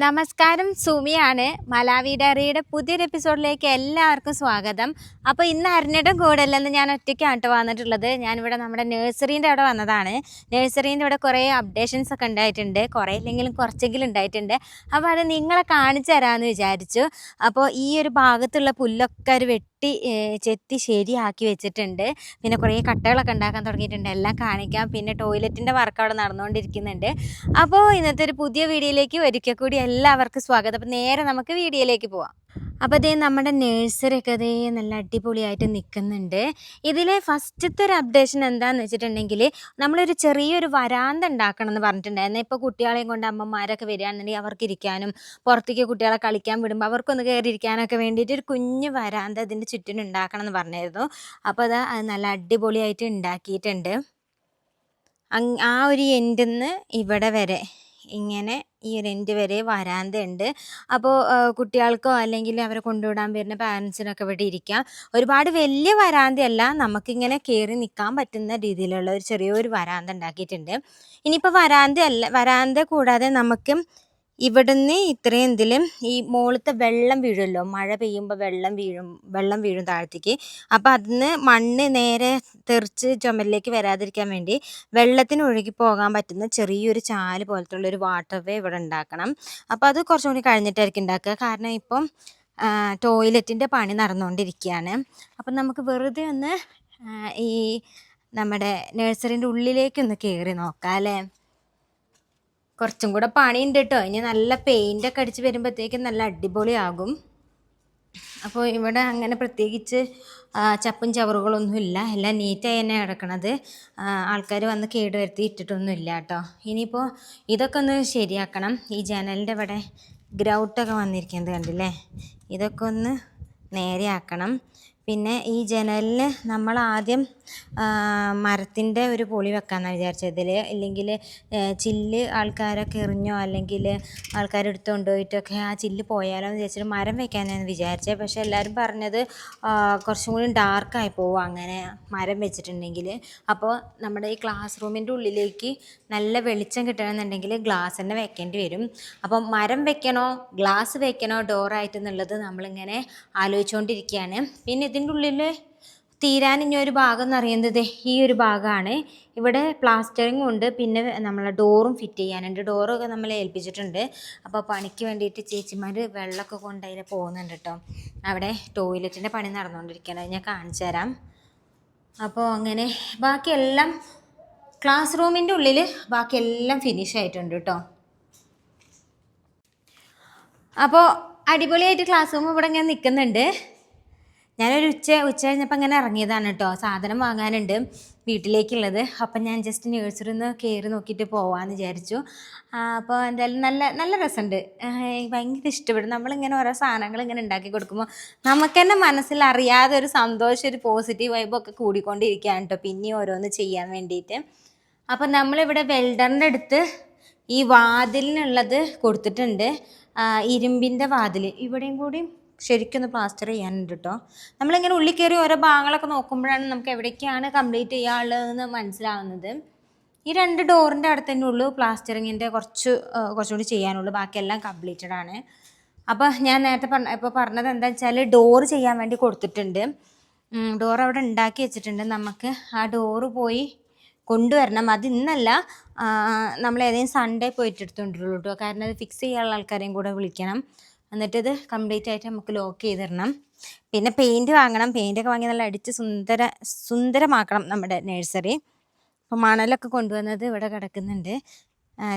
നമസ്കാരം സുമിയാണ്. മലാവി ഡയറിയുടെ പുതിയൊരു എപ്പിസോഡിലേക്ക് എല്ലാവർക്കും സ്വാഗതം. അപ്പോൾ ഇന്ന് അരിഞ്ഞിട്ടും കൂടെ അല്ലെന്ന് ഞാൻ ഒറ്റയ്ക്കാണ് കേട്ടോ വന്നിട്ടുള്ളത്. ഞാനിവിടെ നമ്മുടെ നഴ്സറീന്റെ അവിടെ വന്നതാണ്. നഴ്സറീന്റെ ഇവിടെ കുറേ അപ്ഡേഷൻസ് ഒക്കെ ഉണ്ടായിട്ടുണ്ട്. കുറേ ഇല്ലെങ്കിലും കുറച്ചെങ്കിലും ഉണ്ടായിട്ടുണ്ട്. അപ്പോൾ അത് നിങ്ങളെ കാണിച്ചു തരാമെന്ന് വിചാരിച്ചു. അപ്പോൾ ഈ ഒരു ഭാഗത്തുള്ള പുല്ലൊക്കെ ഒരു വെട്ടി ഏഹ്, ചെത്തി ശരിയാക്കി വെച്ചിട്ടുണ്ട്. പിന്നെ കുറേ കട്ടകളൊക്കെ ഉണ്ടാക്കാൻ തുടങ്ങിയിട്ടുണ്ട്. എല്ലാം കാണിക്കാം. പിന്നെ ടോയ്ലറ്റിന്റെ വർക്ക് അവിടെ നടന്നുകൊണ്ടിരിക്കുന്നുണ്ട്. അപ്പോൾ ഇന്നത്തെ ഒരു പുതിയ വീഡിയോയിലേക്ക് ഒരിക്കൽ കൂടി എല്ലാവർക്കും സ്വാഗതം. അപ്പോൾ നേരെ നമുക്ക് വീഡിയോയിലേക്ക് പോവാം. അപ്പോൾ അതേ നമ്മുടെ നേഴ്സറിയൊക്കെ അതേ നല്ല അടിപൊളിയായിട്ട് നിൽക്കുന്നുണ്ട് ഇതിലെ ഫസ്റ്റത്തെ ഒരു അപ്ഡേഷൻ എന്താണെന്ന് വെച്ചിട്ടുണ്ടെങ്കിൽ നമ്മളൊരു ചെറിയൊരു വരാന്ത ഉണ്ടാക്കണം എന്ന് പറഞ്ഞിട്ടുണ്ടായിരുന്നു. ഇപ്പോൾ കുട്ടികളെയും കൊണ്ട് അമ്മമാരൊക്കെ വരികയാണെന്നുണ്ടെങ്കിൽ അവർക്ക് ഇരിക്കാനും പുറത്തേക്ക് കുട്ടികളെ കളിക്കാൻ വിടുമ്പോൾ അവർക്കൊന്ന് കയറിയിരിക്കാനൊക്കെ വേണ്ടിയിട്ട് ഒരു കുഞ്ഞു വരാന്ത ഇതിന്റെ ചുറ്റിനും ഉണ്ടാക്കണം എന്ന് പറഞ്ഞായിരുന്നു. അപ്പോൾ അത് നല്ല അടിപൊളിയായിട്ട് ഉണ്ടാക്കിയിട്ടുണ്ട്. ആ ഒരു എൻഡിൽ നിന്ന് ഇവിടെ വരെ. ഇങ്ങനെ ഈ ഒരു എൻഡ് വരെ വരാന്തയുണ്ട് അപ്പോൾ കുട്ടികൾക്കോ അല്ലെങ്കിൽ അവരെ കൊണ്ടുവിടാൻ വരുന്ന പാരൻസിനൊക്കെ ഇവിടെ ഇരിക്കാം. ഒരുപാട് വലിയ വരാന്തയല്ല. നമുക്കിങ്ങനെ കയറി നിൽക്കാൻ പറ്റുന്ന രീതിയിലുള്ള ഒരു ചെറിയൊരു വരാന്ത ഉണ്ടാക്കിയിട്ടുണ്ട്. ഇനിയിപ്പോൾ വരാന്തയല്ല വരാന്ത കൂടാതെ നമുക്ക് ഇവിടുന്ന് ഇത്രയും ഇതിലും ഈ മുകളിലത്തെ വെള്ളം വീഴുമല്ലോ മഴ പെയ്യുമ്പോൾ വെള്ളം വീഴും വെള്ളം വീഴും താഴത്തേക്ക്. അപ്പോൾ അതിന് മണ്ണ് നേരെ തെറിച്ച് ചുമലിലേക്ക് വരാതിരിക്കാൻ വേണ്ടി വെള്ളത്തിന് ഒഴുകി പോകാൻ പറ്റുന്ന ചെറിയൊരു ചാൽ പോലത്തുള്ള ഒരു വാട്ടർ വേ ഇവിടെ ഉണ്ടാക്കണം. അപ്പോൾ അത് കുറച്ചും കൂടി കഴിഞ്ഞിട്ടായിരിക്കും ഉണ്ടാക്കുക. കാരണം ഇപ്പം ടോയ്ലറ്റിന്റെ പണി നടന്നുകൊണ്ടിരിക്കുകയാണ് അപ്പം നമുക്ക് വെറുതെ ഒന്ന് ഈ നമ്മുടെ നഴ്സറിന്റെ ഉള്ളിലേക്കൊന്ന് കയറി നോക്കാം അല്ലേ? കുറച്ചും കൂടെ പണിയുണ്ട് കേട്ടോ ഇനി നല്ല പെയിന്റൊക്കെ അടിച്ച് വരുമ്പോഴത്തേക്കും നല്ല അടിപൊളിയാകും. അപ്പോൾ ഇവിടെ അങ്ങനെ പ്രത്യേകിച്ച് ചപ്പും ചവറുകളൊന്നും ഇല്ല. എല്ലാം നീറ്റായി തന്നെ കിടക്കണത്. ആൾക്കാർ വന്ന് കേട് വരുത്തി ഇട്ടിട്ടൊന്നും ഇല്ല കേട്ടോ. ഇനിയിപ്പോൾ ഇതൊക്കെ ഒന്ന് ശരിയാക്കണം. ഈ ജനലിന്റെ ഇവിടെ ഗ്രൗട്ടൊക്കെ വന്നിരിക്കുന്നത് കണ്ടില്ലേ? ഇതൊക്കെ ഒന്ന് നേരെയാക്കണം. പിന്നെ ഈ ജനലിന് നമ്മൾ ആദ്യം മരത്തിന്റെ ഒരു പൊളി വെക്കാമെന്നാണ് വിചാരിച്ചത്. ഇതിൽ ഇല്ലെങ്കിൽ ചില്ല് ആൾക്കാരൊക്കെ എറിഞ്ഞോ അല്ലെങ്കിൽ ആൾക്കാർ എടുത്തുകൊണ്ട് കൊണ്ടുപോയിട്ടൊക്കെ ആ ചില്ല് പോയാലോ എന്ന് വിചാരിച്ചിട്ട് മരം വെക്കാനാണ് വിചാരിച്ചത്. പക്ഷെ എല്ലാവരും പറഞ്ഞത് കുറച്ചും കൂടി ഡാർക്കായി പോവും അങ്ങനെ മരം വെച്ചിട്ടുണ്ടെങ്കിൽ. അപ്പോൾ നമ്മുടെ ഈ ക്ലാസ് റൂമിന്റെ ഉള്ളിലേക്ക് നല്ല വെളിച്ചം കിട്ടണമെന്നുണ്ടെങ്കിൽ ഗ്ലാസ് തന്നെ വെക്കേണ്ടി വരും. അപ്പം മരം വെക്കണോ ഗ്ലാസ് വെക്കണോ ഡോറായിട്ട് എന്നുള്ളത് നമ്മളിങ്ങനെ ആലോചിച്ചുകൊണ്ടിരിക്കുകയാണ്. പിന്നെ ഇതിന്റെ ഉള്ളിൽ തീരാൻ ഇനി ഒരു ഭാഗം എന്ന് അറിയുന്നത് ഈ ഒരു ഭാഗമാണ്. ഇവിടെ പ്ലാസ്റ്ററിങ്ങും ഉണ്ട്. പിന്നെ നമ്മളെ ഡോറും ഫിറ്റ് ചെയ്യാനുണ്ട് ഡോറൊക്കെ നമ്മൾ ഏൽപ്പിച്ചിട്ടുണ്ട്. അപ്പോൾ പണിക്ക് വേണ്ടിയിട്ട് ചേച്ചിമാർ വെള്ളമൊക്കെ കൊണ്ട് അതിൽ പോകുന്നുണ്ട് കേട്ടോ അവിടെ ടോയ്ലറ്റിന്റെ പണി നടന്നുകൊണ്ടിരിക്കുകയാണ്. ഞാൻ കാണിച്ചു തരാം. അപ്പോൾ അങ്ങനെ ബാക്കിയെല്ലാം ക്ലാസ് റൂമിന്റെ ഉള്ളിൽ ബാക്കിയെല്ലാം ഫിനിഷ് ആയിട്ടുണ്ട് കേട്ടോ അപ്പോൾ അടിപൊളിയായിട്ട് ക്ലാസ് റൂം ഇവിടെ ഇങ്ങനെ നിൽക്കുന്നുണ്ട് ഞാനൊരു ഉച്ച ഉച്ച കഴിഞ്ഞപ്പോൾ അങ്ങനെ ഇറങ്ങിയതാണ് കേട്ടോ സാധനം വാങ്ങാനുണ്ട് വീട്ടിലേക്കുള്ളത്. അപ്പം ഞാൻ ജസ്റ്റ് നേഴ്സറി ഒന്ന് കയറി നോക്കിയിട്ട് പോവാമെന്ന് വിചാരിച്ചു. അപ്പോൾ എന്തായാലും നല്ല നല്ല രസമുണ്ട് ഭയങ്കര ഇഷ്ടപ്പെടും. നമ്മളിങ്ങനെ ഓരോ സാധനങ്ങൾ ഇങ്ങനെ ഉണ്ടാക്കി കൊടുക്കുമ്പോൾ നമുക്ക് തന്നെ മനസ്സിൽ അറിയാതെ ഒരു സന്തോഷം ഒരു പോസിറ്റീവ് വൈബ് ഒക്കെ കൂടിക്കൊണ്ടിരിക്കുകയാണ് കേട്ടോ പിന്നെയും ഓരോന്ന് ചെയ്യാൻ വേണ്ടിയിട്ട്. അപ്പം നമ്മളിവിടെ വെൽഡറിന്റെ അടുത്ത് ഈ വാതിലിനുള്ളത് കൊടുത്തിട്ടുണ്ട്. ഇരുമ്പിന്റെ വാതിൽ ഇവിടെയും കൂടി ശരിക്കൊന്ന് പ്ലാസ്റ്റർ ചെയ്യാനുണ്ട് കേട്ടോ നമ്മളിങ്ങനെ ഉള്ളിൽ കയറി ഓരോ ഭാഗങ്ങളൊക്കെ നോക്കുമ്പോഴാണ് നമുക്ക് എവിടേക്കാണ് കംപ്ലീറ്റ് ചെയ്യാനുള്ളതെന്ന് മനസ്സിലാവുന്നത്. ഈ രണ്ട് ഡോറിന്റെ അടുത്ത് തന്നെ ഉള്ളൂ പ്ലാസ്റ്ററിങ്ങിന്റെ കുറച്ച് കുറച്ചുകൂടി കുറച്ചും കൂടി ചെയ്യാനുള്ളൂ. ബാക്കിയെല്ലാം കംപ്ലീറ്റഡ് ആണ്. അപ്പോൾ ഞാൻ നേരത്തെ പറഞ്ഞ ഇപ്പോൾ പറഞ്ഞത് എന്താ വെച്ചാൽ ഡോറ് ചെയ്യാൻ വേണ്ടി കൊടുത്തിട്ടുണ്ട്. ഡോർ അവിടെ ഉണ്ടാക്കി വെച്ചിട്ടുണ്ട്. നമുക്ക് ആ ഡോറ് പോയി കൊണ്ടുവരണം. അത് ഇന്നല്ല നമ്മൾ ഏതെങ്കിലും സൺഡേ പോയിട്ട് എടുത്തുകൊണ്ടുള്ളൂ കേട്ടോ കാരണം അത് ഫിക്സ് ചെയ്യാനുള്ള ആൾക്കാരെയും കൂടെ വിളിക്കണം. എന്നിട്ടിത് കംപ്ലീറ്റ് ആയിട്ട് നമുക്ക് ലോക്ക് ചെയ്തിടണം. പിന്നെ പെയിന്റ് വാങ്ങണം. പെയിന്റൊക്കെ വാങ്ങി നല്ല അടിച്ച് സുന്ദര സുന്ദരമാക്കണം നമ്മുടെ നഴ്സറി അപ്പോൾ മണലൊക്കെ കൊണ്ടുവന്നത് ഇവിടെ കിടക്കുന്നുണ്ട്.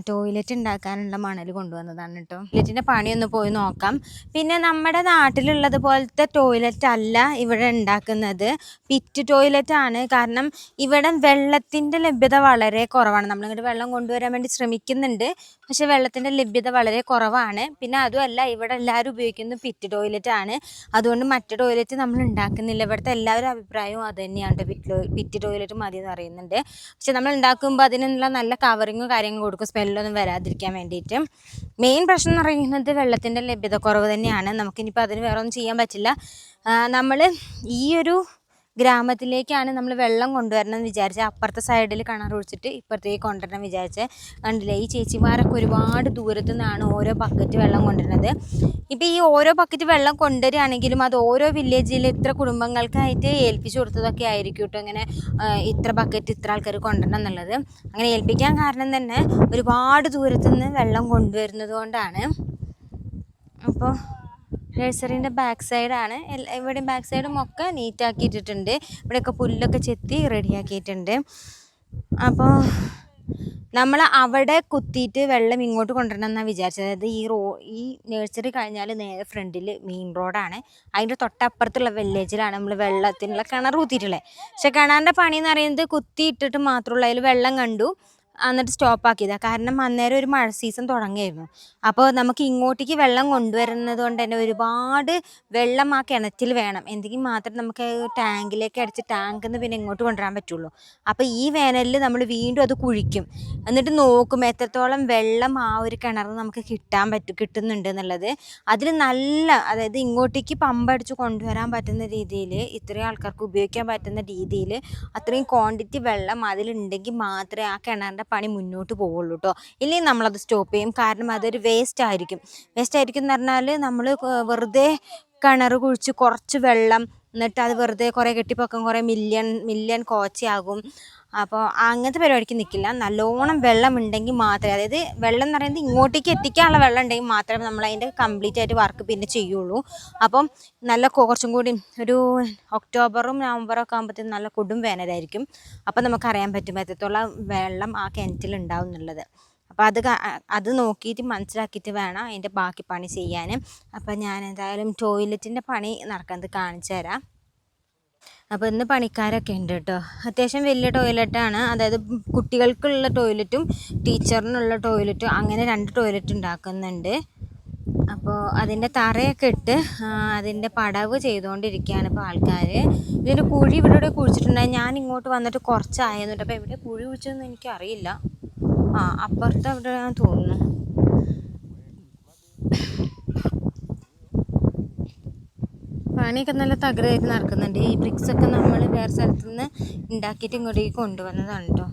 ടോയ്ലറ്റ് ഉണ്ടാക്കാനുള്ള മണൽ കൊണ്ടുവന്നതാണ് കേട്ടോ ടോയ്ലറ്റിന്റെ പണിയൊന്ന് പോയി നോക്കാം. പിന്നെ നമ്മുടെ നാട്ടിലുള്ളത് പോലത്തെ ടോയ്ലറ്റ് അല്ല ഇവിടെ ഉണ്ടാക്കുന്നത് പിറ്റ് ടോയ്ലറ്റ് ആണ്. കാരണം ഇവിടെ വെള്ളത്തിന്റെ ലഭ്യത വളരെ കുറവാണ്. നമ്മളിങ്ങോട്ട് വെള്ളം കൊണ്ടുവരാൻ വേണ്ടി ശ്രമിക്കുന്നുണ്ട്. പക്ഷേ വെള്ളത്തിന്റെ ലഭ്യത വളരെ കുറവാണ്. പിന്നെ അതുമല്ല ഇവിടെ എല്ലാവരും ഉപയോഗിക്കുന്നത് പിറ്റ് ടോയ്ലറ്റ് ആണ്. അതുകൊണ്ട് മറ്റ് ടോയ്ലറ്റ് നമ്മൾ ഉണ്ടാക്കുന്നില്ല ഇവിടുത്തെ എല്ലാവരും അഭിപ്രായവും അത് തന്നെയാണ്. പിറ്റ് പിറ്റ് ടോയ്ലറ്റ് മതി എന്ന് പറയുന്നുണ്ട്. പക്ഷെ നമ്മൾ ഉണ്ടാക്കുമ്പോൾ അതിനുള്ള നല്ല കവറിങ്ങും കാര്യങ്ങളും കൊടുക്കും. സ്മെല്ലൊന്നും വരാതിരിക്കാൻ വേണ്ടിയിട്ട്. മെയിൻ പ്രശ്നം എന്ന് പറയുന്നത് വെള്ളത്തിന്റെ ലഭ്യത കുറവ് തന്നെയാണ്. നമുക്കിനിയിപ്പോൾ അതിന് വേറെ ഒന്നും ചെയ്യാൻ പറ്റില്ല. നമ്മൾ ഈ ഒരു ഗ്രാമത്തിലേക്കാണ് നമ്മൾ വെള്ളം കൊണ്ടുവരണം എന്ന് വിചാരിച്ചത്. അപ്പുറത്തെ സൈഡിൽ കിണർ ഒഴിച്ചിട്ട് ഇപ്പുറത്തേക്ക് കൊണ്ടുവരണം വിചാരിച്ചത്. കണ്ടില്ലേ? ഈ ചേച്ചിമാരൊക്കെ ഒരുപാട് ദൂരത്തു നിന്നാണ് ഓരോ ബക്കറ്റ് വെള്ളം കൊണ്ടുവരുന്നത്. ഇപ്പോൾ ഈ ഓരോ ബക്കറ്റ് വെള്ളം കൊണ്ടുവരികയാണെങ്കിലും അത് ഓരോ വില്ലേജിൽ ഇത്ര കുടുംബങ്ങൾക്കായിട്ട് ഏൽപ്പിച്ചു കൊടുത്തതൊക്കെ ആയിരിക്കും കേട്ടോ ഇങ്ങനെ ഇത്ര ബക്കറ്റ് ഇത്ര ആൾക്കാർ കൊണ്ടുവരണം എന്നുള്ളത്. അങ്ങനെ ഏൽപ്പിക്കാൻ കാരണം തന്നെ ഒരുപാട് ദൂരത്തുനിന്ന് വെള്ളം കൊണ്ടുവരുന്നത് കൊണ്ടാണ്. അപ്പോൾ നഴ്സറീന്റെ ബാക്ക് സൈഡാണ്. ഇവിടെയും ബാക്ക് സൈഡും ഒക്കെ നീറ്റാക്കിയിട്ടിട്ടുണ്ട്. ഇവിടെയൊക്കെ പുല്ലൊക്കെ ചെത്തി റെഡിയാക്കിയിട്ടുണ്ട്. അപ്പോൾ നമ്മൾ അവിടെ കുത്തിയിട്ട് വെള്ളം ഇങ്ങോട്ട് കൊണ്ടുവരണം എന്നാണ് വിചാരിച്ചത്. അതായത് ഈ റോ ഈ നഴ്സറി കഴിഞ്ഞാൽ നേരെ ഫ്രണ്ടിൽ മെയിൻ റോഡാണ്. അതിന്റെ തൊട്ടപ്പുറത്തുള്ള വില്ലേജിലാണ് നമ്മൾ വെള്ളത്തിനുള്ള കിണർ കുത്തിയിട്ടുള്ളത്. പക്ഷെ കിണറിന്റെ പണി എന്ന് പറയുന്നത് കുത്തിയിട്ടിട്ട് മാത്രമുള്ള അതിൽ വെള്ളം കണ്ടു. എന്നിട്ട് സ്റ്റോപ്പ് ആക്കിയതാണ് കാരണം അന്നേരം ഒരു മഴ സീസൺ തുടങ്ങിയായിരുന്നു അപ്പോൾ നമുക്ക് ഇങ്ങോട്ടേക്ക് വെള്ളം കൊണ്ടുവരുന്നത് കൊണ്ട് തന്നെ ഒരുപാട് വെള്ളം ആ കിണറ്റിൽ വേണം. എന്തെങ്കിലും മാത്രം നമുക്ക് ടാങ്കിലേക്ക് അടിച്ച് ടാങ്കിൽ നിന്ന് പിന്നെ ഇങ്ങോട്ട് കൊണ്ടുവരാൻ പറ്റുള്ളൂ. അപ്പോൾ ഈ വേനലിൽ നമ്മൾ വീണ്ടും അത് കുഴിക്കും. എന്നിട്ട് നോക്കും എത്രത്തോളം വെള്ളം ആ ഒരു കിണറിൽ നമുക്ക് കിട്ടാൻ പറ്റും കിട്ടുന്നുണ്ട് എന്നുള്ളത്. അതിൽ നല്ല അതായത് ഇങ്ങോട്ടേക്ക് പമ്പടിച്ച് കൊണ്ടുവരാൻ പറ്റുന്ന രീതിയിൽ ഇത്രയും ആൾക്കാർക്ക് ഉപയോഗിക്കാൻ പറ്റുന്ന രീതിയിൽ അത്രയും ക്വാണ്ടിറ്റി വെള്ളം അതിലുണ്ടെങ്കിൽ മാത്രമേ ആ കിണറിന്റെ പണി മുന്നോട്ട് പോവുള്ളൂ കേട്ടോ ഇല്ലെങ്കിൽ നമ്മളത് സ്റ്റോപ്പ് ചെയ്യും. കാരണം അതൊരു വേസ്റ്റ് ആയിരിക്കും. വേസ്റ്റ് ആയിരിക്കും എന്ന് പറഞ്ഞാൽ നമ്മൾ വെറുതെ കിണർ കുഴിച്ച് കുറച്ച് വെള്ളം എന്നിട്ട് അത് വെറുതെ കുറേ കെട്ടിപ്പൊക്കം കുറേ മില്യൺ മില്യൺ കോച്ചയാകും. അപ്പോൾ അങ്ങനത്തെ പരിപാടിക്ക് നിൽക്കില്ല നല്ലോണം വെള്ളം ഉണ്ടെങ്കിൽ മാത്രമേ അതായത് വെള്ളം എന്ന് പറയുന്നത് ഇങ്ങോട്ടേക്ക് എത്തിക്കാനുള്ള വെള്ളം ഉണ്ടെങ്കിൽ മാത്രമേ നമ്മൾ അതിന്റെ കംപ്ലീറ്റ് ആയിട്ട് വർക്ക് പിന്നെ ചെയ്യുള്ളൂ. അപ്പം നല്ല കുറച്ചും കൂടി ഒരു ഒക്ടോബറും നവംബറും ഒക്കെ ആകുമ്പോഴത്തേക്കും നല്ല കൊടും വേനലായിരിക്കും. അപ്പം നമുക്കറിയാൻ പറ്റും എത്രത്തോളം വെള്ളം ആ കിണറ്റിൽ ഉണ്ടാവും എന്നുള്ളത്. അപ്പോൾ അത് അത് നോക്കിയിട്ട് മനസ്സിലാക്കിയിട്ട് വേണം അതിന്റെ ബാക്കി പണി ചെയ്യാൻ അപ്പോൾ ഞാൻ എന്തായാലും ടോയ്ലറ്റിന്റെ പണി നടക്കുന്നത് കാണിച്ചു തരാം. അപ്പോൾ ഇന്ന് പണിക്കാരൊക്കെ ഉണ്ട് കേട്ടോ. അത്യാവശ്യം വലിയ ടോയ്ലറ്റാണ് അതായത് കുട്ടികൾക്കുള്ള ടോയ്ലറ്റും ടീച്ചറിനുള്ള ടോയ്ലറ്റും അങ്ങനെ രണ്ട് ടോയ്ലറ്റ് ഉണ്ടാക്കുന്നുണ്ട്. അപ്പോൾ അതിന്റെ തറയൊക്കെ ഇട്ട് അതിന്റെ പടവ് ചെയ്തുകൊണ്ടിരിക്കുകയാണ് ഇപ്പോൾ ആൾക്കാർ ഇതിന്റെ കുഴി ഇവിടെ ഇവിടെ കുഴിച്ചിട്ടുണ്ടായി. ഞാൻ ഇങ്ങോട്ട് വന്നിട്ട് കുറച്ചായിരുന്നു അപ്പോൾ എവിടെ കുഴി കുഴിച്ചതെന്ന് എനിക്കറിയില്ല. ആ അപ്പുറത്ത് അവിടെ ഞാൻ തോന്നുന്നു. പണിയൊക്കെ നല്ല തകരായിട്ട് നടക്കുന്നുണ്ട്. ഈ ബ്രിക്സ് ഒക്കെ നമ്മൾ വേറെ സ്ഥലത്ത് നിന്ന് ഉണ്ടാക്കിയിട്ട് ഇങ്ങോട്ടേക്ക് കൊണ്ടുവന്നതാണ് കേട്ടോ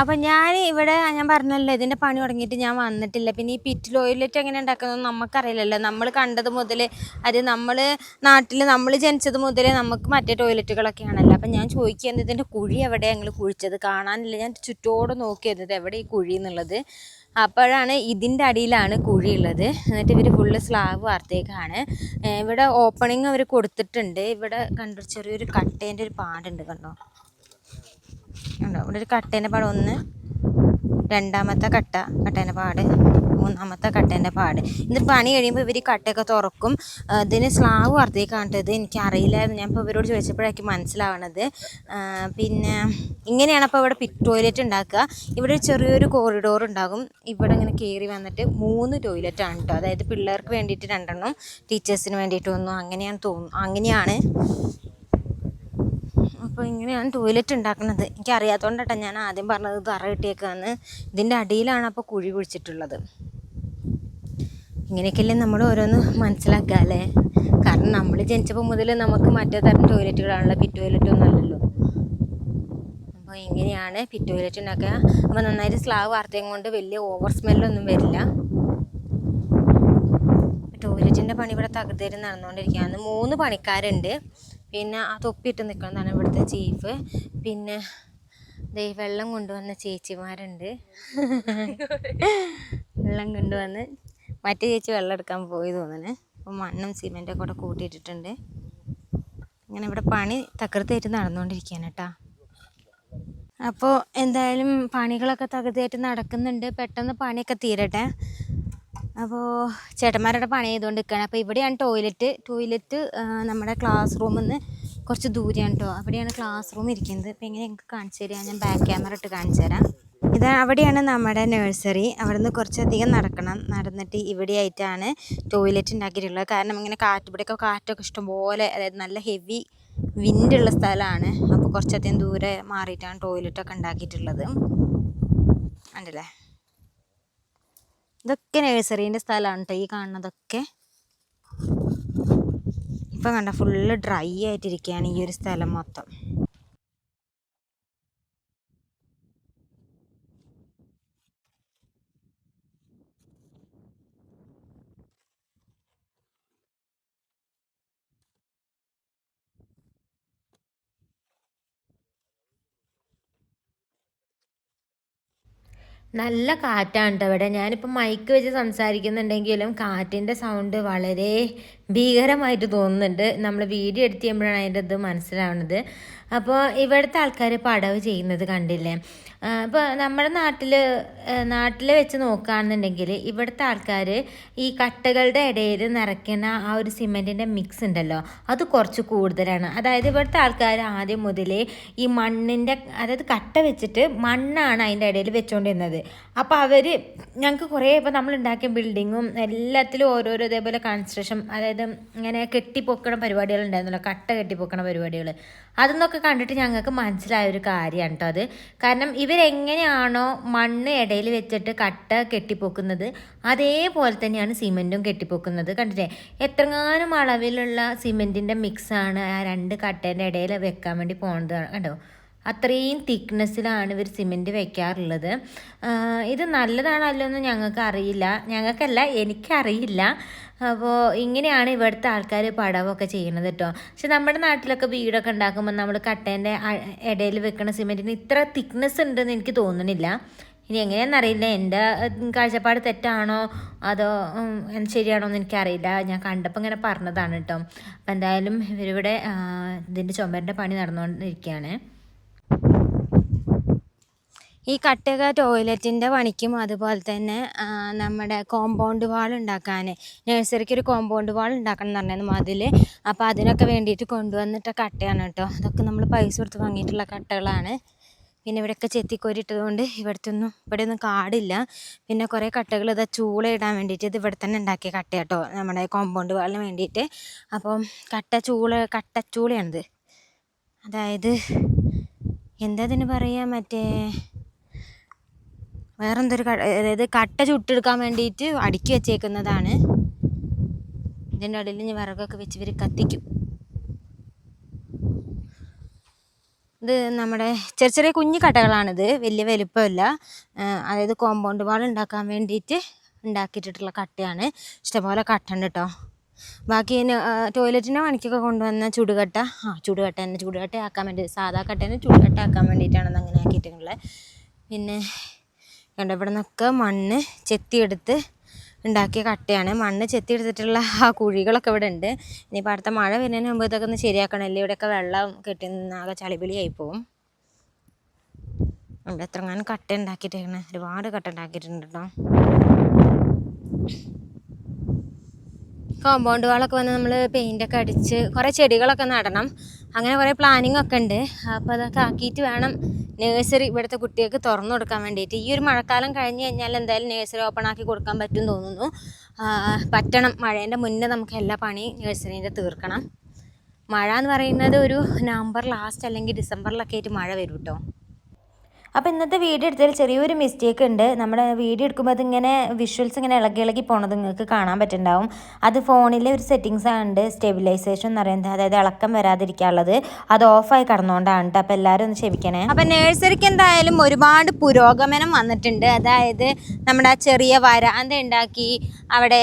അപ്പം ഞാൻ ഇവിടെ ഞാൻ പറഞ്ഞല്ലോ ഇതിന്റെ പണി തുടങ്ങിയിട്ട് ഞാൻ വന്നിട്ടില്ല. പിന്നെ ഈ പിറ്റ് ടോയ്ലറ്റ് എങ്ങനെ ഉണ്ടാക്കുന്നത് നമുക്കറിയില്ലല്ലോ നമ്മൾ കണ്ടത് മുതൽ അത് നമ്മൾ നാട്ടിൽ നമ്മൾ ജനിച്ചത് മുതൽ നമുക്ക് മറ്റേ ടോയ്ലറ്റുകളൊക്കെ ആണല്ലോ അപ്പം ഞാൻ ചോദിക്കുന്നത് ഇതിന്റെ കുഴി എവിടെയാണ് ഞങ്ങൾ കുഴിച്ചത്? കാണാനില്ല. ഞാൻ ചുറ്റോട് നോക്കിയത് എവിടെ ഈ കുഴി എന്നുള്ളത്. അപ്പോഴാണ് ഇതിന്റെ അടിയിലാണ് കുഴിയുള്ളത്. എന്നിട്ട് ഇവർ ഫുള്ള് സ്ലാബ് വാർത്തേക്കാണ്. ഇവിടെ ഓപ്പണിങ് അവർ കൊടുത്തിട്ടുണ്ട്. ഇവിടെ കണ്ടു ചെറിയൊരു കട്ടേന്റെ ഒരു പാടുണ്ട് കണ്ടോ? കണ്ടോ? ഇവിടെ ഒരു കട്ടേന്റെ പാട്. ഒന്ന് രണ്ടാമത്തെ കട്ട കട്ടേന്റെ പാട്. മൂന്നാമത്തെ കട്ടേന്റെ പാട്. എന്നിട്ട് പണി കഴിയുമ്പോൾ ഇവർ കട്ടയൊക്കെ തുറക്കും. ഇതിന് സ്ലാവ് വാർത്തേക്ക് കണ്ടത് എനിക്കറിയില്ലായിരുന്നു ഞാൻ ഇപ്പോൾ ഇവരോട് ചോദിച്ചപ്പോഴായിരിക്കും മനസ്സിലാവണത്. പിന്നെ ഇങ്ങനെയാണ് അപ്പോൾ ഇവിടെ പിറ്റ് ടോയ്ലറ്റ് ഉണ്ടാക്കുക. ഇവിടെ ചെറിയൊരു കോറിഡോർ ഉണ്ടാകും. ഇവിടെ ഇങ്ങനെ കയറി വന്നിട്ട് മൂന്ന് ടോയ്ലറ്റാണ് കേട്ടോ അതായത് പിള്ളേർക്ക് വേണ്ടിയിട്ട് രണ്ടെണ്ണം ടീച്ചേഴ്സിന് വേണ്ടിയിട്ട് ഒന്നും അങ്ങനെയാണ് തോന്നുന്നു. അങ്ങനെയാണ്. അപ്പോൾ ഇങ്ങനെയാണ് ടോയ്ലറ്റ് ഉണ്ടാക്കുന്നത് എനിക്കറിയാത്തതുകൊണ്ടാട്ടോ ഞാൻ ആദ്യം പറഞ്ഞത് തറ കിട്ടിയേക്കാന്ന്. ഇതിന്റെ അടിയിലാണ് അപ്പോൾ കുഴി കുഴിച്ചിട്ടുള്ളത്. ഇങ്ങനെയൊക്കെയല്ലേ നമ്മൾ ഓരോന്ന് മനസ്സിലാക്കുക അല്ലേ? കാരണം നമ്മൾ ജനിച്ചപ്പോൾ മുതൽ നമുക്ക് മറ്റേ തരം ടോയ്ലറ്റുകളാണല്ലോ പിറ്റ് ടോയ്ലറ്റ് ഒന്നും അല്ലല്ലോ. അപ്പോൾ ഇങ്ങനെയാണ് പിറ്റ് ടോയ്ലറ്റ് ഉണ്ടാക്കുക. അപ്പോൾ നന്നായിട്ട് സ്ലാവ് വാർത്തയും കൊണ്ട് വലിയ ഓവർ സ്മെല്ലൊന്നും വരില്ല. ടോയ്ലറ്റിന്റെ പണി ഇവിടെ തകർത്തേര് നടന്നുകൊണ്ടിരിക്കുകയാണ്. മൂന്ന് പണിക്കാരുണ്ട്. പിന്നെ ആ തൊപ്പിയിട്ട് നിൽക്കുന്നതാണ് ഇവിടുത്തെ ചീഫ് പിന്നെ ദേ വെള്ളം കൊണ്ടുവന്ന ചേച്ചിമാരുണ്ട്. വെള്ളം കൊണ്ടുവന്ന് മറ്റേ ചേച്ചി വെള്ളം എടുക്കാൻ പോയി തോന്നുന്നു. അപ്പോൾ മണ്ണും സിമെന്റൊക്കെ കൂടെ കൂട്ടിയിട്ടിട്ടുണ്ട്. ഇങ്ങനെ ഇവിടെ പണി തകർത്തേറ്റ് നടന്നുകൊണ്ടിരിക്കുകയാണ് കേട്ടോ. അപ്പോൾ എന്തായാലും പണികളൊക്കെ തകൃതിയായിട്ട് നടക്കുന്നുണ്ട്. പെട്ടെന്ന് പണിയൊക്കെ തീരട്ടെ. അപ്പോൾ ചേട്ടന്മാരുടെ പണി ചെയ്തുകൊണ്ട് നിൽക്കുകയാണ് അപ്പോൾ ഇവിടെയാണ് ടോയ്ലറ്റ് ടോയ്ലറ്റ് നമ്മുടെ ക്ലാസ് റൂമിൽ നിന്ന് കുറച്ച് ദൂരെയാണ് കേട്ടോ അവിടെയാണ് ക്ലാസ് റൂം ഇരിക്കുന്നത്. അപ്പോൾ എങ്ങനെ ഞങ്ങൾക്ക് കാണിച്ചു തരിക ഞാൻ ബാക്ക് ക്യാമറ ഇട്ട് കാണിച്ചു തരാം. ഇത് അവിടെയാണ് നമ്മുടെ നഴ്സറി. അവിടെ നിന്ന് കുറച്ചധികം നടക്കണം. നടന്നിട്ട് ഇവിടെയായിട്ടാണ് ടോയ്ലറ്റ് ഉണ്ടാക്കിയിട്ടുള്ളത്. കാരണം ഇങ്ങനെ കാറ്റ് ഇവിടെയൊക്കെ കാറ്റൊക്കെ ഇഷ്ടംപോലെ അതായത് നല്ല ഹെവി വിൻഡുള്ള സ്ഥലമാണ്. അപ്പോൾ കുറച്ചധികം ദൂരെ മാറിയിട്ടാണ് ടോയ്ലറ്റൊക്കെ ഉണ്ടാക്കിയിട്ടുള്ളത്. ഉണ്ടല്ലേ ഇതൊക്കെ നഴ്സറീന്റെ സ്ഥലമാണ് കേട്ടോ ഈ കാണുന്നതൊക്കെ. ഇപ്പം കണ്ട ഫുള്ള് ഡ്രൈ ആയിട്ടിരിക്കുകയാണ് ഈ ഒരു സ്ഥലം മൊത്തം. നല്ല കാറ്റാണ് ഇവിടെ. ഞാനിപ്പോൾ മൈക്ക് വെച്ച് സംസാരിക്കുന്നുണ്ടെങ്കിലും കാറ്റിന്റെ സൗണ്ട് വളരെ ഭീകരമായിട്ട് തോന്നുന്നുണ്ട്. നമ്മൾ വീഡിയോ എടുത്ത് ചെയ്യുമ്പോഴാണ് അതിന്റെ ഇത് മനസ്സിലാവുന്നത്. അപ്പോൾ ഇവിടുത്തെ ആൾക്കാർ പടവ് ചെയ്യുന്നത് കണ്ടില്ലേ? അപ്പോൾ നമ്മുടെ നാട്ടിൽ നാട്ടിൽ വെച്ച് നോക്കുകയാണെന്നുണ്ടെങ്കിൽ ഇവിടുത്തെ ആൾക്കാർ ഈ കട്ടകളുടെ ഇടയിൽ നിറയ്ക്കുന്ന ആ ഒരു സിമെന്റിന്റെ മിക്സ് ഉണ്ടല്ലോ അത് കുറച്ച് കൂടുതലാണ്. അതായത് ഇവിടുത്തെ ആൾക്കാർ ആദ്യം മുതലേ ഈ മണ്ണിന്റെ അതായത് കട്ട വെച്ചിട്ട് മണ്ണാണ് അതിന്റെ ഇടയിൽ വെച്ചുകൊണ്ടിരുന്നത് അപ്പോൾ അവർ ഞങ്ങൾക്ക് കുറേ ഇപ്പോൾ നമ്മൾ ഉണ്ടാക്കിയ ബിൽഡിങ്ങും എല്ലാത്തിലും ഓരോരോ ഇതേപോലെ കൺസ്ട്രക്ഷൻ അതായത് ഇങ്ങനെ കെട്ടിപ്പൊക്കണ പരിപാടികൾ ഉണ്ടായിരുന്നല്ലോ കട്ട കെട്ടിപ്പൊക്കണ പരിപാടികൾ അതെന്നൊക്കെ കണ്ടിട്ട് ഞങ്ങൾക്ക് മനസ്സിലായ ഒരു കാര്യമാണ് കേട്ടോ അത്. കാരണം ഇവരെങ്ങനെയാണോ മണ്ണ് ഇടയിൽ വെച്ചിട്ട് കട്ട കെട്ടിപ്പൊക്കുന്നത് അതേപോലെ തന്നെയാണ് സിമെന്റും കെട്ടിപ്പൊക്കുന്നത്. കണ്ടില്ലേ? എത്രങ്ങാനും അളവിലുള്ള സിമെന്റിന്റെ മിക്സാണ് ആ രണ്ട് കട്ടേന്റെ ഇടയിൽ വെക്കാൻ വേണ്ടി പോകുന്നത് കണ്ടോ? അത്രയും തിക്നെസ്സിലാണ് ഇവർ സിമെന്റ് വയ്ക്കാറുള്ളത് ഇത് നല്ലതാണല്ലോ എന്ന് ഞങ്ങൾക്ക് അറിയില്ല ഞങ്ങൾക്കല്ല എനിക്കറിയില്ല. അപ്പോൾ ഇങ്ങനെയാണ് ഇവിടുത്തെ ആൾക്കാർ പടവൊക്കെ ചെയ്യുന്നത് കേട്ടോ. പക്ഷെ നമ്മുടെ നാട്ടിലൊക്കെ വീടൊക്കെ ഉണ്ടാക്കുമ്പോൾ നമ്മൾ കട്ടേന്റെ ഇടയിൽ വെക്കുന്ന സിമെന്റിന് ഇത്ര തിക്നെസ് ഉണ്ടെന്ന് എനിക്ക് തോന്നുന്നില്ല ഇനി എങ്ങനെയാണെന്നറിയില്ല എന്റെ കാഴ്ചപ്പാട് തെറ്റാണോ? അതോ ശരിയാണോ എന്ന് എനിക്കറിയില്ല. ഞാൻ കണ്ടപ്പോൾ ഇങ്ങനെ പറഞ്ഞതാണ് കേട്ടോ. അപ്പം എന്തായാലും ഇവരിവിടെ ഇതിന്റെ ചുമരിന്റെ പണി നടന്നുകൊണ്ടിരിക്കുകയാണ്. ഈ കട്ടക ടോയ്ലറ്റിന്റെ പണിക്കും അതുപോലെ തന്നെ നമ്മുടെ കോമ്പൗണ്ട് വാൾ ഉണ്ടാക്കാൻ നഴ്സറിക്ക് ഒരു കോമ്പൗണ്ട് വാൾ ഉണ്ടാക്കണം എന്ന് പറഞ്ഞാൽ മതിൽ അപ്പോൾ അതിനൊക്കെ വേണ്ടിയിട്ട് കൊണ്ടുവന്നിട്ട കട്ടയാണ് കേട്ടോ. അതൊക്കെ നമ്മൾ പൈസ കൊടുത്ത് വാങ്ങിയിട്ടുള്ള കട്ടകളാണ്. പിന്നെ ഇവിടെയൊക്കെ ചെത്തിക്കോരിട്ടതുകൊണ്ട് ഇവിടുത്തെ ഒന്നും ഇവിടെ ഒന്നും കാടില്ല. പിന്നെ കുറേ കട്ടകൾ ഇതാ ചൂള ഇടാൻ വേണ്ടിയിട്ട് ഇത് ഇവിടെ തന്നെ ഉണ്ടാക്കിയ കട്ട കേട്ടോ നമ്മുടെ കോമ്പൗണ്ട് വാളിന് വേണ്ടിയിട്ട്. അപ്പം കട്ട ചൂള കട്ടച്ചൂളയാണിത് അതായത് എന്താ ഇതിന് പറയുക മറ്റേ വേറെന്തൊരു അതായത് കട്ട ചുട്ടെടുക്കാൻ വേണ്ടിയിട്ട് അടുക്കി വെച്ചേക്കുന്നതാണ്. ഇതിന്റെ ഇടയിൽ ഇനി വിറകൊക്കെ വെച്ച് ഇവർ കത്തിക്കും. ഇത് നമ്മുടെ ചെറിയ ചെറിയ കുഞ്ഞു കട്ടകളാണിത് വലിയ വലുപ്പമില്ല. അതായത് കോമ്പൗണ്ട് വാൾ ഉണ്ടാക്കാൻ വേണ്ടിയിട്ട് ഉണ്ടാക്കിയിട്ടുള്ള കട്ടയാണ്. ഇഷ്ടംപോലെ കട്ട ഉണ്ട് കേട്ടോ ബാക്കി ടോയ്ലറ്റിന്റെ പണിക്കൊക്കെ കൊണ്ടുവന്ന ചുടുകട്ട. ആ ചുടുകട്ട തന്നെ ചുടുകട്ട ആക്കാൻ വേണ്ടി സാധാ കട്ടേനെ ചുടുകട്ട ആക്കാൻ വേണ്ടിയിട്ടാണ് അങ്ങനെ ആക്കിയിട്ടുള്ളത്. പിന്നെ കണ്ട ഇവിടെ നിന്നൊക്കെ മണ്ണ് ചെത്തിയെടുത്ത് ഉണ്ടാക്കിയ കട്ടയാണ്. മണ്ണ് ചെത്തിയെടുത്തിട്ടുള്ള ആ കുഴികളൊക്കെ ഇവിടെ ഉണ്ട്. ഇനിയിപ്പോൾ അടുത്ത മഴ വരുന്നതിന് മുമ്പ് ഇതൊക്കെ ഒന്ന് ശരിയാക്കണമല്ലേ ഇവിടെയൊക്കെ വെള്ളം കെട്ടി നിന്നാകെ ചളിപിളിയായി പോവും. ഇവിടെ എത്രങ്ങാനും കട്ട ഉണ്ടാക്കിയിട്ടേക്കണേ. ഒരുപാട് കട്ട ഉണ്ടാക്കിയിട്ടുണ്ട് കേട്ടോ. കോമ്പൗണ്ട് വാളൊക്കെ വന്ന് നമ്മൾ പെയിന്റൊക്കെ അടിച്ച് കുറേ ചെടികളൊക്കെ നടണം. അങ്ങനെ കുറേ പ്ലാനിങ് ഒക്കെ ഉണ്ട്. അപ്പോൾ അതൊക്കെ ആക്കിയിട്ട് വേണം നേഴ്സറി ഇവിടുത്തെ കുട്ടികൾക്ക് തുറന്നു കൊടുക്കാൻ വേണ്ടിയിട്ട്. ഈ ഒരു മഴക്കാലം കഴിഞ്ഞ് കഴിഞ്ഞാൽ എന്തായാലും നേഴ്സറി ഓപ്പൺ ആക്കി കൊടുക്കാൻ പറ്റും തോന്നുന്നു. പറ്റണം. മഴേന്റെ മുന്നേ നമുക്ക് എല്ലാ പണി നേഴ്സറീന്റെ തീർക്കണം. മഴ എന്ന് പറയുന്നത് ഒരു നവംബർ ലാസ്റ്റ് അല്ലെങ്കിൽ ഡിസംബറിലൊക്കെ ആയിട്ട് മഴ വരും കേട്ടോ അപ്പോൾ ഇന്നത്തെ വീഡിയോ എടുത്തതിൽ ചെറിയൊരു മിസ്റ്റേക്ക് ഉണ്ട്. നമ്മുടെ വീഡിയോ എടുക്കുമ്പോൾ അതിങ്ങനെ വിഷ്വൽസ് ഇങ്ങനെ ഇളകി ഇളകി പോണത് നിങ്ങൾക്ക് കാണാൻ പറ്റുന്നുണ്ടാവും. അത് ഫോണിലെ ഒരു സെറ്റിങ്സ് ആണ് സ്റ്റെബിലൈസേഷൻ എന്ന് പറയുന്നത്. അതായത് ഇളക്കം വരാതിരിക്കാനുള്ളത്. അത് ഓഫായി കടന്നുകൊണ്ടാണ് കേട്ടോ അപ്പോൾ എല്ലാവരും ഒന്ന് ക്ഷമിക്കണേ. അപ്പോൾ നേഴ്സറിക്ക് എന്തായാലും ഒരുപാട് പുരോഗമനം വന്നിട്ടുണ്ട്. അതായത് നമ്മുടെ ചെറിയ വരാന്ത ഉണ്ടാക്കി അവിടെ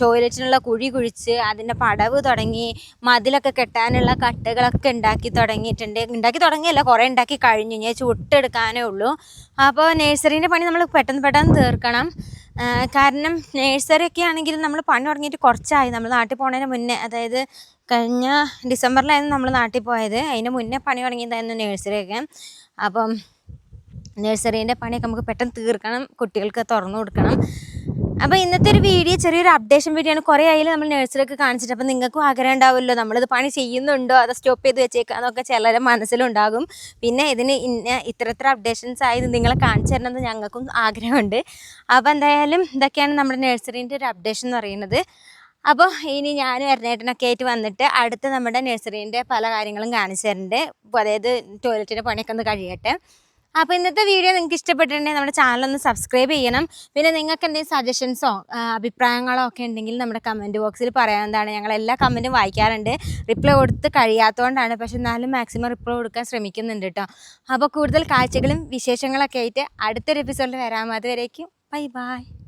ടോയ്ലറ്റിനുള്ള കുഴി കുഴിച്ച് അതിന്റെ പടവ് തുടങ്ങി മതിലൊക്കെ കെട്ടാനുള്ള കട്ടുകളൊക്കെ ഉണ്ടാക്കി തുടങ്ങിയിട്ടുണ്ട്. ഉണ്ടാക്കി തുടങ്ങിയല്ല കുറേ ഉണ്ടാക്കി കഴിഞ്ഞു. ഞാൻ ചുട്ടെടുക്കാൻ തീർക്കാനേ ഉള്ളൂ. അപ്പോൾ നേഴ്സറീന്റെ പണി നമ്മൾ പെട്ടെന്ന് പെട്ടെന്ന് തീർക്കണം. കാരണം നേഴ്സറിയൊക്കെ ആണെങ്കിൽ നമ്മൾ പണി തുടങ്ങിയിട്ട് കുറച്ചായി. നമ്മൾ നാട്ടിൽ പോകുന്നതിന് മുന്നേ അതായത് കഴിഞ്ഞ ഡിസംബറിലായിരുന്നു നമ്മൾ നാട്ടിൽ പോയത്. അതിന് മുന്നേ പണി തുടങ്ങിയതായിരുന്നു നേഴ്സറിയൊക്കെ അപ്പം നേഴ്സറീന്റെ പണിയൊക്കെ നമുക്ക് പെട്ടെന്ന് തീർക്കണം. കുട്ടികൾക്ക് തുറന്നു കൊടുക്കണം. അപ്പോൾ ഇന്നത്തെ ഒരു വീഡിയോ ചെറിയൊരു അപ്ഡേഷൻ വീഡിയോ ആണ് കുറേ ആയാലും നമ്മൾ നഴ്സറിയൊക്കെ കാണിച്ചിട്ട്. അപ്പോൾ നിങ്ങൾക്കും ആഗ്രഹം ഉണ്ടാവുമല്ലോ നമ്മളിത് പണി ചെയ്യുന്നുണ്ടോ അത് സ്റ്റോപ്പ് ചെയ്ത് വെച്ചേക്കാന്നൊക്കെ ചിലരെ മനസ്സിലുണ്ടാകും. പിന്നെ ഇതിന് ഇന്ന ഇത്ര അപ്ഡേഷൻസ് ആയത് നിങ്ങളെ കാണിച്ചു തരണമെന്ന് ഞങ്ങൾക്കും ആഗ്രഹമുണ്ട്. അപ്പോൾ എന്തായാലും ഇതൊക്കെയാണ് നമ്മുടെ നഴ്സറിന്റെ ഒരു അപ്ഡേഷൻ എന്ന് പറയുന്നത്. അപ്പോൾ ഇനി ഞാനും എറണേട്ടനൊക്കെ ആയിട്ട് വന്നിട്ട് അടുത്ത നമ്മുടെ നഴ്സറീന്റെ പല കാര്യങ്ങളും കാണിച്ചു തരുന്നുണ്ട് അതായത് ടോയ്ലറ്റിന്റെ പണിയൊക്കെ ഒന്ന് കഴിയട്ടെ. അപ്പോൾ ഇന്നത്തെ വീഡിയോ നിങ്ങൾക്ക് ഇഷ്ടപ്പെട്ടിട്ടുണ്ടെങ്കിൽ നമ്മുടെ ചാനൽ ഒന്ന് സബ്സ്ക്രൈബ് ചെയ്യണം. പിന്നെ നിങ്ങൾക്ക് എന്തെങ്കിലും സജഷൻസോ അഭിപ്രായങ്ങളോ ഒക്കെ ഉണ്ടെങ്കിൽ നമ്മുടെ കമന്റ് ബോക്സിൽ പറയാവുന്നതാണ്. ഞങ്ങൾ എല്ലാ കമന്റും വായിക്കാറുണ്ട്. റിപ്ലൈ കൊടുത്ത് കഴിയാത്തതുകൊണ്ടാണ് പക്ഷെ എന്നാലും മാക്സിമം റിപ്ലൈ കൊടുക്കാൻ ശ്രമിക്കുന്നുണ്ട് കേട്ടോ അപ്പോൾ കൂടുതൽ കാഴ്ചകളും വിശേഷങ്ങളൊക്കെ ആയിട്ട് അടുത്തൊരു എപ്പിസോഡിൽ വരാം. അതുവരേക്കും. Bye bye